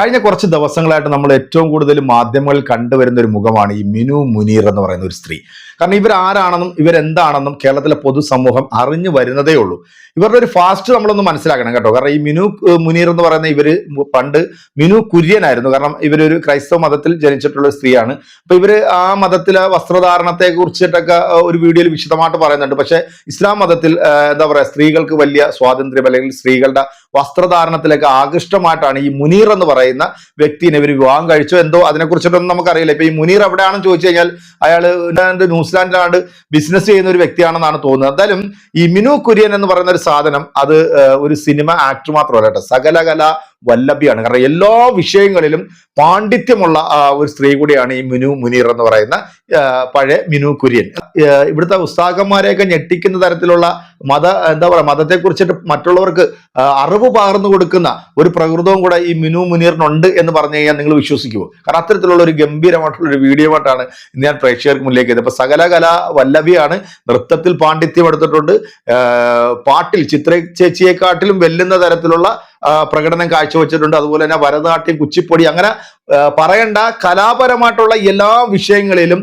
കഴിഞ്ഞ കുറച്ച് ദിവസങ്ങളായിട്ട് നമ്മൾ ഏറ്റവും കൂടുതൽ മാധ്യമങ്ങളിൽ കണ്ടുവരുന്ന ഒരു മുഖമാണ് ഈ മിനു മുനീർ എന്ന് പറയുന്ന ഒരു സ്ത്രീ. കാരണം ഇവർ ആരാണെന്നും ഇവരെന്താണെന്നും കേരളത്തിലെ പൊതുസമൂഹം അറിഞ്ഞു വരുന്നതേ ഉള്ളൂ. ഇവരുടെ ഒരു ഫാസ്റ്റ് നമ്മളൊന്ന് മനസ്സിലാക്കണം കേട്ടോ. കാരണം ഈ മിനു മുനീർ എന്ന് പറയുന്ന ഇവർ പണ്ട് മിനു കുര്യനായിരുന്നു. കാരണം ഇവരൊരു ക്രൈസ്തവ മതത്തിൽ ജനിച്ചിട്ടുള്ള സ്ത്രീയാണ്. അപ്പൊ ഇവർ ആ മതത്തിലെ വസ്ത്രധാരണത്തെ കുറിച്ചിട്ടൊക്കെ ഒരു വീഡിയോയിൽ വിശദമായിട്ട് പറയുന്നുണ്ട്. പക്ഷെ ഇസ്ലാം മതത്തിൽ എന്താ പറയാ സ്ത്രീകൾക്ക് വലിയ സ്വാതന്ത്ര്യം അല്ലെങ്കിൽ സ്ത്രീകളുടെ വസ്ത്രധാരണത്തിലേക്ക് ആകൃഷ്ടമായിട്ടാണ് ഈ മുനീർ എന്ന് പറയുന്ന വ്യക്തിനെ ഇവർ വിവാഹം കഴിച്ചോ. എന്തോ അതിനെക്കുറിച്ചിട്ടൊന്നും നമുക്കറിയില്ല. ഇപ്പൊ ഈ മുനീർ എവിടെയാണെന്ന് ചോദിച്ചു കഴിഞ്ഞാൽ അയാൾ ന്യൂസിലാൻഡിലാണ്ട് ബിസിനസ് ചെയ്യുന്ന ഒരു വ്യക്തിയാണെന്നാണ് തോന്നുന്നത്. എന്തായാലും ഈ മിനു കുര്യൻ എന്ന് പറയുന്ന ഒരു സാധനം അത് ഒരു സിനിമ ആക്ടർ മാത്രമല്ല കേട്ടോ. സകലകല വല്ലഭിയാണ്. കാരണം എല്ലാ വിഷയങ്ങളിലും പാണ്ഡിത്യമുള്ള ഒരു സ്ത്രീ കൂടിയാണ് ഈ മിനു മുനീർ എന്ന് പറയുന്ന പഴയ മിനു കുര്യൻ. ഇവിടുത്തെ ഉസ്താക്കന്മാരെയൊക്കെ ഞെട്ടിക്കുന്ന തരത്തിലുള്ള മത എന്താ പറയുക മതത്തെ കുറിച്ചിട്ട് മറ്റുള്ളവർക്ക് അറിവ് പകർന്നു കൊടുക്കുന്ന ഒരു പ്രകൃതവും കൂടെ ഈ മിനു മുനീറിനുണ്ട് എന്ന് പറഞ്ഞു കഴിഞ്ഞാൽ നിങ്ങൾ വിശ്വസിക്കുമോ കാരണം അത്തരത്തിലുള്ള ഒരു ഗംഭീരമായിട്ടുള്ള ഒരു വീഡിയോ ആയിട്ടാണ് ഞാൻ പ്രേക്ഷകർക്ക് മുന്നിലേക്ക് എത്തിയത്. അപ്പൊ സകലകല വല്ലഭിയാണ് നൃത്തത്തിൽ പാണ്ഡിത്യം എടുത്തിട്ടുണ്ട്. പാട്ടിൽ ചിത്ര ചേച്ചിയെക്കാട്ടിലും വെല്ലുന്ന തരത്തിലുള്ള പ്രകടനം കാഴ്ചവെച്ചിട്ടുണ്ട്. അതുപോലെ തന്നെ ഭരതനാട്യം കുച്ചിപ്പൊടി അങ്ങനെ പറയേണ്ട. കലാപരമായിട്ടുള്ള എല്ലാ വിഷയങ്ങളിലും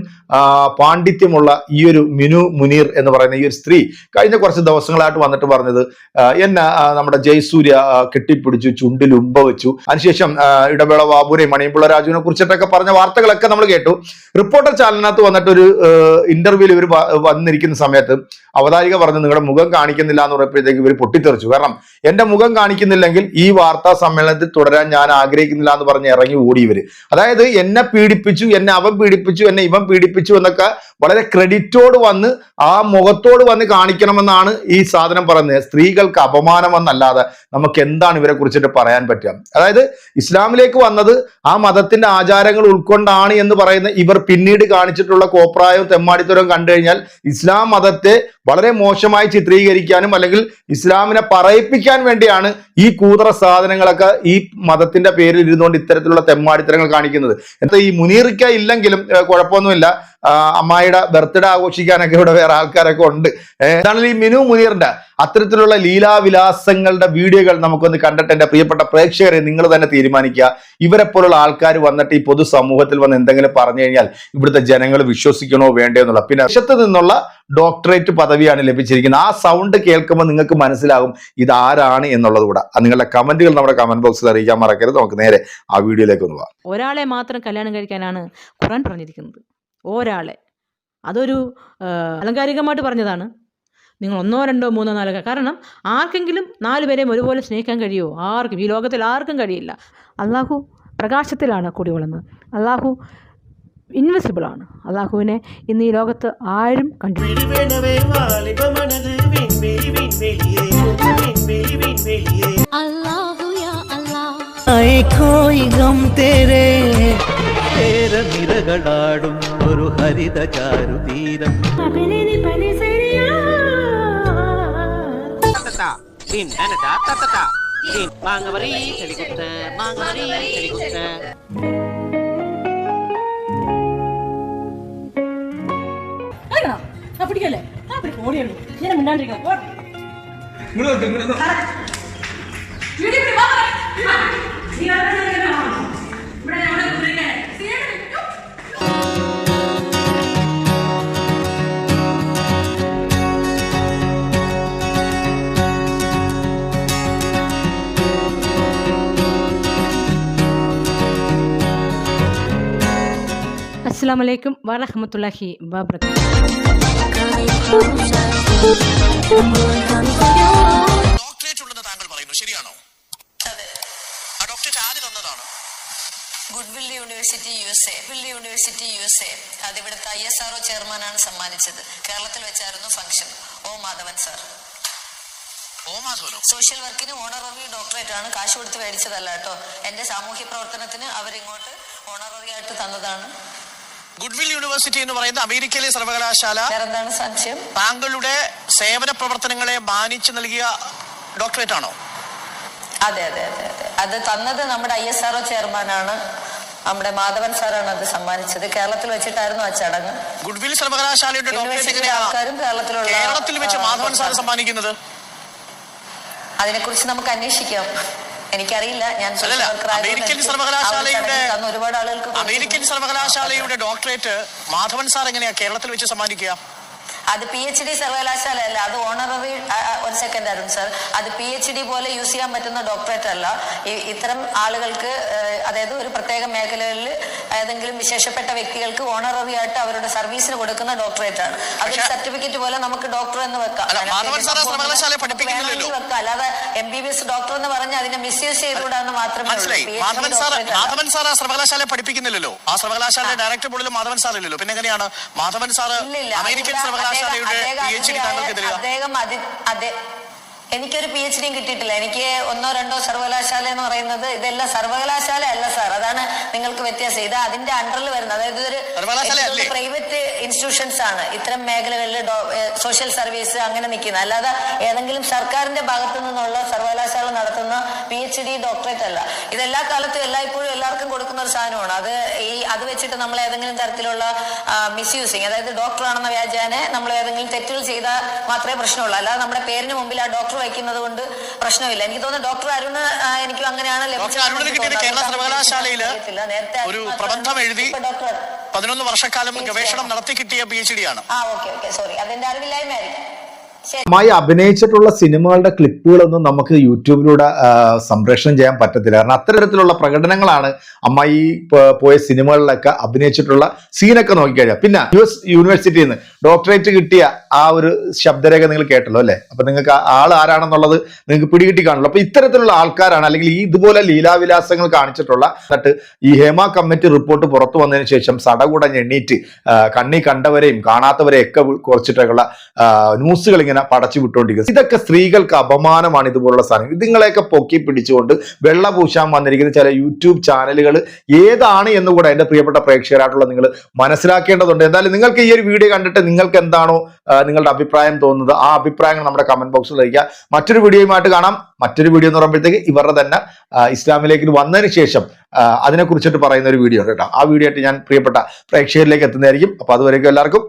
പാണ്ഡിത്യമുള്ള ഈ ഒരു മിനു മുനീർ എന്ന് പറയുന്ന ഈ ഒരു സ്ത്രീ കഴിഞ്ഞ കുറച്ച് ദിവസങ്ങളായിട്ട് വന്നിട്ട് പറഞ്ഞത് എന്ന നമ്മുടെ ജയസൂര്യ കെട്ടിപ്പിടിച്ചു ചുണ്ടിൽ ഉമ്പ വെച്ചു. അതിനുശേഷം ഇടവേള ബാബുരെയും മണിയമ്പുള്ള രാജുവിനെ കുറിച്ചിട്ടൊക്കെ പറഞ്ഞ വാർത്തകളൊക്കെ നമ്മൾ കേട്ടു. റിപ്പോർട്ടർ ചാനലിനകത്ത് വന്നിട്ട് ഒരു ഇന്റർവ്യൂവിൽ ഇവർ വന്നിരിക്കുന്ന സമയത്ത് അവതാരിക പറഞ്ഞു നിങ്ങളുടെ മുഖം കാണിക്കുന്നില്ല എന്ന് പറഞ്ഞപ്പോഴത്തേക്ക് ഇവർ പൊട്ടിത്തെറിച്ചു. കാരണം എന്റെ മുഖം കാണിക്കുന്നില്ലെങ്കിൽ ഈ വാർത്താ സമ്മേളനത്തിൽ തുടരാൻ ഞാൻ ആഗ്രഹിക്കുന്നില്ല എന്ന് പറഞ്ഞ് ഇറങ്ങി ഓടി ഇവർ അതായത് എന്നെ പീഡിപ്പിച്ചു എന്നെ അവൻ പീഡിപ്പിച്ചു എന്നെ ഇവൻ പീഡിപ്പിച്ചു എന്നൊക്കെ വളരെ ക്രെഡിറ്റോട് വന്ന് ആ മുഖത്തോട് വന്ന് കാണിക്കണമെന്നാണ് ഈ സാധനം പറയുന്നത്. സ്ത്രീകൾക്ക് അപമാനമെന്നല്ലാതെ നമുക്ക് എന്താണ് ഇവരെ കുറിച്ചിട്ട് പറയാൻ പറ്റുക? അതായത് ഇസ്ലാമിലേക്ക് വന്നത് ആ മതത്തിന്റെ ആചാരങ്ങൾ ഉൾക്കൊണ്ടാണ് എന്ന് പറയുന്ന ഇവർ പിന്നീട് കാണിച്ചിട്ടുള്ള കോപ്രായവും തെമ്മാടിത്തരവും കണ്ടു കഴിഞ്ഞാൽ ഇസ്ലാം മതത്തെ വളരെ മോശമായി ചിത്രീകരിക്കാനും അല്ലെങ്കിൽ ഇസ്ലാമിനെ പറയിപ്പിക്കാൻ വേണ്ടിയാണ് ഈ കൂതറ സാധനങ്ങളൊക്കെ ഈ മതത്തിന്റെ പേരിൽ ഇരുന്നുകൊണ്ട് ഇത്തരത്തിലുള്ള തെമ്മാടിത്തരങ്ങൾ കാണിക്കുന്നത്. എന്താ ഈ മുനീറിക്ക ഇല്ലെങ്കിലും കുഴപ്പമൊന്നുമില്ല. അമ്മായിയുടെ ബർത്ത്ഡേ ആഘോഷിക്കാനൊക്കെ ഇവിടെ വേറെ ആൾക്കാരൊക്കെ ഉണ്ട്. ഏഹ്, ഈ മിനു മുനീറിന്റെ. അത്തരത്തിലുള്ള ലീലാവിലാസങ്ങളുടെ വീഡിയോകൾ നമുക്കൊന്ന് കണ്ടിട്ട് എന്റെ പ്രിയപ്പെട്ട പ്രേക്ഷകരെ നിങ്ങൾ തന്നെ തീരുമാനിക്കുക. ഇവരെ പോലുള്ള ആൾക്കാർ വന്നിട്ട് ഈ പൊതുസമൂഹത്തിൽ വന്ന് എന്തെങ്കിലും പറഞ്ഞു കഴിഞ്ഞാൽ ഇവിടുത്തെ ജനങ്ങൾ വിശ്വസിക്കണോ വേണ്ടോ എന്നുള്ള. പിന്നെ വശത്ത് നിന്നുള്ള ഡോക്ടറേറ്റ് പദവിയാണ് ലഭിച്ചിരിക്കുന്നത്. ആ സൗണ്ട് കേൾക്കുമ്പോൾ നിങ്ങൾക്ക് മനസ്സിലാകും ഇതാരാണ് എന്നുള്ളത് കൂടെ നിങ്ങളുടെ കമന്റുകൾ നമ്മുടെ കമന്റ് ബോക്സിൽ അറിയിക്കാൻ മറക്കരുത്. നമുക്ക് നേരെ ആ വീഡിയോയിലേക്ക് ഒന്ന് പോകാം. ഒരാളെ മാത്രം കല്യാണം കഴിക്കാനാണ് ഖുറാൻ പറഞ്ഞിരിക്കുന്നത്. ഒരാളെ. അതൊരു അലങ്കാരികമായിട്ട് പറഞ്ഞതാണ്. നിങ്ങൾ ഒന്നോ രണ്ടോ മൂന്നോ നാലോ കാരണം ആർക്കെങ്കിലും നാല് പേരെയും ഒരുപോലെ സ്നേഹിക്കാൻ കഴിയുമോ? ആർക്കും. ഈ ലോകത്തിൽ ആർക്കും കഴിയില്ല. അള്ളാഹു പ്രകാശത്തിലാണ് കൂടി വളർന്നത് അള്ളാഹു ഇൻവിസിബിളാണ് അള്ളാഹുവിനെ ഇന്ന് ഈ ലോകത്ത് ആരും കണ്ടിട്ടില്ല. നിരനിരകളാടും ഒരു ഹരിത ചാരുതീരം. പിടിക്കല്ലേ? ആ പിടിക്കും ഓടിയുള്ളൂ ഇങ്ങനെ മിണ്ടാണ്ടിരിക്കണം. ഇങ്ങോട്ട് ഇങ്ങോട്ട് അസ്സാം വലൈക്കും വറഹമത്തല്ലാഹി വാബർക്കാത്തു ഡോക്ടറേറ്റ് ഉണ്ടെന്ന് താങ്കൾ പറയുന്നു. ശരിയാണോ? ആ ഡോക്ടറേറ്റ് ആദ്യം തന്നതാണ്? Goodwill university U S A will university U S A അത് ഐ എസ് ആർഒ ചെയർമാനാണ് സമ്മാനിച്ചത്. കേരളത്തിൽ വെച്ചായിരുന്നു ഫംഗ്ഷൻ. ഓ മാധവൻ സാർ. സോഷ്യൽ വർക്കിന് ഓണററി ഡോക്ടറേറ്റ് ആണ്. കാശ് കൊടുത്ത് മേടിച്ചതല്ല കേട്ടോ. എന്റെ സാമൂഹ്യ പ്രവർത്തനത്തിന് അവരിങ്ങോട്ട് ഓണററി ആയിട്ട് തന്നതാണ്. ഗുഡ്വിൽ യൂണിവേഴ്സിറ്റി എന്ന് പറയുന്ന അമേരിക്കയിലെ സർവകലാശാല. സംശയം? താങ്കളുടെ സേവന പ്രവർത്തനങ്ങളെ മാനിച്ചു നൽകിയ ഡോക്ടറേറ്റ് ആണോ? അതെ അതെ അതെ അതെ. അത് തന്നത് നമ്മുടെ ഐ എസ് ആർഒ ചെയർമാനാണ്. നമ്മുടെ മാധവൻ സാറാണ് അത് സമ്മാനിച്ചത്. കേരളത്തിൽ വെച്ചിട്ടായിരുന്നു ആ ചടങ്ങ്. ഗുഡ്വിൽ സർവകലാശാലയുടെ ആൾക്കാരും കേരളത്തിലുള്ള കേരളത്തിൽ വെച്ച് മാധവൻ സാർ സമ്മാനിക്കുന്നത്? അതിനെക്കുറിച്ച് നമുക്ക് അന്വേഷിക്കാം. എനിക്കറിയില്ല. ഞാൻ അമേരിക്കൻ സർവകലാശാലയുടെ- ഒരുപാട് ആളുകൾക്ക് അമേരിക്കൻ സർവകലാശാലയുടെ ഡോക്ടറേറ്റ് മാധവൻ സാർ എങ്ങനെയാ കേരളത്തിൽ വെച്ച് സമ്മാനിക്കുക? അത് പി എച്ച് ഡി സർവകലാശാല അല്ല അത് ഓണററി ഒരു സെക്കൻഡ് ആയിരുന്നു സർ അത് പി എച്ച് ഡി പോലെ യൂസ് ചെയ്യാൻ പറ്റുന്ന ഡോക്ടറേറ്റ് അല്ല. ഇത്തരം ആളുകൾക്ക് അതായത് ഒരു പ്രത്യേക മേഖലകളിൽ ഏതെങ്കിലും വിശേഷപ്പെട്ട വ്യക്തികൾക്ക് ഓണററി ആയിട്ട് അവരുടെ സർവീസിന് കൊടുക്കുന്ന ഡോക്ടറേറ്റ് ആണ്. അത് സർട്ടിഫിക്കറ്റ് പോലെ നമുക്ക് ഡോക്ടർ എന്ന് വെക്കാം. വെക്കാം. അല്ലാതെ M B B S doctor എന്ന് പറഞ്ഞ് അതിനെ മിസ്യൂസ് ചെയ്തുകൂടാന്ന് മാത്രമേ സാർ ആ സർവകലാശാല പഠിപ്പിക്കുന്നില്ലല്ലോ. ആ സർവകലാശാലയുടെ ഡയറക്ടർ പോലും മാധവൻ സാർ ഇല്ലല്ലോ. പിന്നെ എങ്ങനെയാണ് മാധവൻ സാർ. അമേരിക്കൻ അതില്ല. സർവകലാശാലയുടെ അദ്ദേഹം- പി എച്ച് ഡി താങ്കൾക്ക് തരിക അദ്ദേഹം അതി അതെ എനിക്കൊരു പി എച്ച് ഡിയും കിട്ടിയിട്ടില്ല. എനിക്ക് ഒന്നോ രണ്ടോ സർവകലാശാല എന്ന് പറയുന്നത് ഇതെല്ലാം സർവകലാശാല നിങ്ങൾക്ക് വ്യത്യാസം. ഇത് അതിന്റെ അണ്ടറിൽ വരുന്ന അതായത് ഇതൊരു പ്രൈവറ്റ് ഇൻസ്റ്റിറ്റ്യൂഷൻസ് ആണ്. ഇത്തരം മേഖലകളിൽ സോഷ്യൽ സർവീസ് അങ്ങനെ നിൽക്കുന്നത്. അല്ലാതെ ഏതെങ്കിലും സർക്കാരിന്റെ ഭാഗത്തു നിന്നുള്ള സർവകലാശാല നടത്തുന്ന പി എച്ച് ഡി ഡോക്ടറേറ്റ് അല്ല. ഇതെല്ലാ എല്ലാ കാലത്തും എല്ലായ്പ്പോഴും എല്ലാവർക്കും കൊടുക്കുന്ന ഒരു സാധനമാണ്. അത് ഈ അത് വെച്ചിട്ട് നമ്മൾ ഏതെങ്കിലും തരത്തിലുള്ള മിസ്യൂസിങ് അതായത് ഡോക്ടർ ആണെന്ന വ്യാജാനെ നമ്മൾ ഏതെങ്കിലും തെറ്റുകൾ ചെയ്താൽ മാത്രമേ പ്രശ്നമുള്ളൂ. അല്ലാതെ നമ്മുടെ പേരിന് മുമ്പിൽ ആ ഡോക്ടർ വയ്ക്കുന്നത് കൊണ്ട് പ്രശ്നമില്ല. എനിക്ക് തോന്നുന്നു ഡോക്ടർ അരുണ് എനിക്കും അങ്ങനെയാണ് അരുണിന് കേരള സർവകലാശാലയിൽ നേരത്തെ ഒരു പ്രബന്ധം എഴുതി ഡോക്ടർ പതിനൊന്ന് വർഷക്കാലം ഗവേഷണം നടത്തി കിട്ടിയ പി എച്ച് ഡി ആണ്. മായി ഓക്കെ ഓക്കെ സോറി അതിന്റെ അറിവില്ലായ്മയായിരിക്കും. ശരി. അമ്മായി അഭിനയിച്ചിട്ടുള്ള സിനിമകളുടെ ക്ലിപ്പുകളൊന്നും നമുക്ക് യൂട്യൂബിലൂടെ സംപ്രേഷണം ചെയ്യാൻ പറ്റത്തില്ല. കാരണം അത്തരത്തിലുള്ള പ്രകടനങ്ങളാണ് അമ്മായി പോയ സിനിമകളിലൊക്കെ അഭിനയിച്ചിട്ടുള്ള സീനൊക്കെ നോക്കിക്കഴിഞ്ഞാൽ. പിന്നെ യു എസ് യൂണിവേഴ്സിറ്റിയിൽ നിന്ന് ഡോക്ടറേറ്റ് കിട്ടിയ ആ ഒരു ശബ്ദരേഖ നിങ്ങൾ കേട്ടല്ലോ അല്ലെ? അപ്പൊ നിങ്ങൾക്ക് ആൾ ആരാണെന്നുള്ളത് നിങ്ങൾക്ക് പിടികിട്ടി കാണുള്ളൂ. അപ്പൊ ഇത്തരത്തിലുള്ള ആൾക്കാരാണ് അല്ലെങ്കിൽ ഈ ഇതുപോലെ ലീലാവിലാസങ്ങൾ കാണിച്ചിട്ടുള്ള എന്നിട്ട് ഈ ഹേമ കമ്മിറ്റി റിപ്പോർട്ട് പുറത്തു വന്നതിന് ശേഷം സടകുടഞ്ഞ് എണ്ണീറ്റ് കണ്ണി കണ്ടവരെയും കാണാത്തവരെയും ഒക്കെ കുറച്ചിട്ടുള്ള ന്യൂസുകൾ ഇങ്ങനെ പടച്ചു വിട്ടുകൊണ്ടിരിക്കുന്നത് ഇതൊക്കെ സ്ത്രീകൾക്ക് അപമാനമാണ് ഇതുപോലുള്ള സാധനം ഇതുങ്ങളെയൊക്കെ പൊക്കി പിടിച്ചുകൊണ്ട് വെള്ള പൂശാൻ വന്നിരിക്കുന്ന ചില യൂട്യൂബ് ചാനലുകൾ ഏതാണ് എന്ന് കൂടെ എന്റെ പ്രിയപ്പെട്ട പ്രേക്ഷകരായിട്ടുള്ള നിങ്ങൾ മനസ്സിലാക്കേണ്ടതുണ്ട്. എന്തായാലും നിങ്ങൾക്ക് ഈ ഒരു വീഡിയോ കണ്ടിട്ട് നിങ്ങൾക്ക് എന്താണോ നിങ്ങളുടെ അഭിപ്രായം തോന്നുന്നത് ആ അഭിപ്രായങ്ങൾ നമ്മുടെ കമന്റ് ബോക്സിൽ അറിയിക്കുക. മറ്റൊരു വീഡിയോയുമായിട്ട് കാണാം. മറ്റൊരു വീഡിയോ എന്ന് പറയുമ്പോഴത്തേക്ക് ഇവരുടെ തന്നെ ഇസ്ലാമിലേക്ക് വന്നതിന് ശേഷം അതിനെക്കുറിച്ചിട്ട് പറയുന്ന ഒരു വീഡിയോ കേട്ടോ. ആ വീഡിയോ ആയിട്ട് ഞാൻ പ്രിയപ്പെട്ട പ്രേക്ഷകരിലേക്ക് എത്തുന്നതായിരിക്കും. അപ്പൊ അതുവരേക്കും എല്ലാവർക്കും